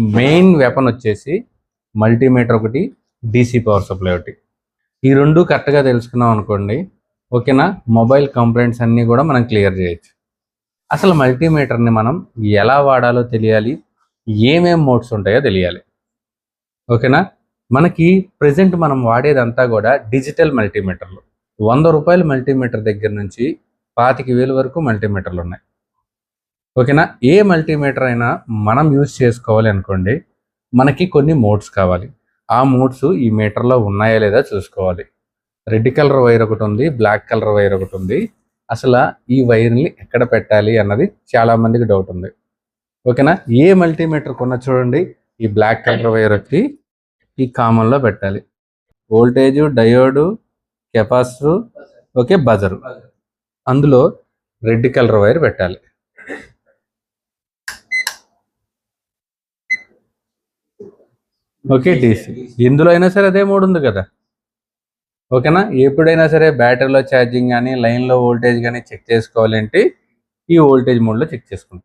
Main weapon వచ్చేసి multimeter ఒకటి DC power supply ఒకటి. ఈ రెండు కరెక్ట్గా తెలుసుకున్నాం అనుకోండి ఓకేనా? మొబైల్ కంప్లైంట్స్ అన్నీ కూడా మనం క్లియర్ చేయొచ్చు. అసలు మల్టీమీటర్ని మనం ఎలా వాడాలో తెలియాలి ఏమేం మోడ్స్ ఉంటాయో తెలియాలి. ఓకేనా? మనకి ప్రజెంట్ మనం వాడేదంతా కూడా డిజిటల్ మల్టీమీటర్లు వంద రూపాయల మల్టీమీటర్ దగ్గర నుంచి పాతిక వేలు వరకు మల్టీమీటర్లు ఉన్నాయి. ఓకేనా? ఏ మల్టీమీటర్ అయినా మనం యూజ్ చేసుకోవాలి అనుకోండి మనకి కొన్ని మోడ్స్ కావాలి. ఆ మోడ్స్ ఈ మీటర్లో ఉన్నాయా లేదా చూసుకోవాలి. రెడ్ కలర్ వైర్ ఒకటి ఉంది బ్లాక్ కలర్ వైర్ ఒకటి ఉంది. అసలు ఈ వైర్ని ఎక్కడ పెట్టాలి అన్నది చాలామందికి డౌట్ ఉంది. ఓకేనా? ఏ మల్టీమీటర్ కొన్న చూడండి ఈ బ్లాక్ కలర్ వైర్ వచ్చి ఈ కామన్లో పెట్టాలి. Voltage diode capacitor okay buzzer. అందులో రెడ్ కలర్ వైర్ పెట్టాలి. ఓకే డీసీ ఎందులో అయినా సరే అదే మోడ్ ఉంది కదా. ఓకేనా ఎప్పుడైనా సరే బ్యాటరీలో ఛార్జింగ్ కానీ లైన్లో వోల్టేజ్ కానీ చెక్ చేసుకోవాలంటే ఈ వోల్టేజ్ మోడ్లో చెక్ చేసుకుంటాం.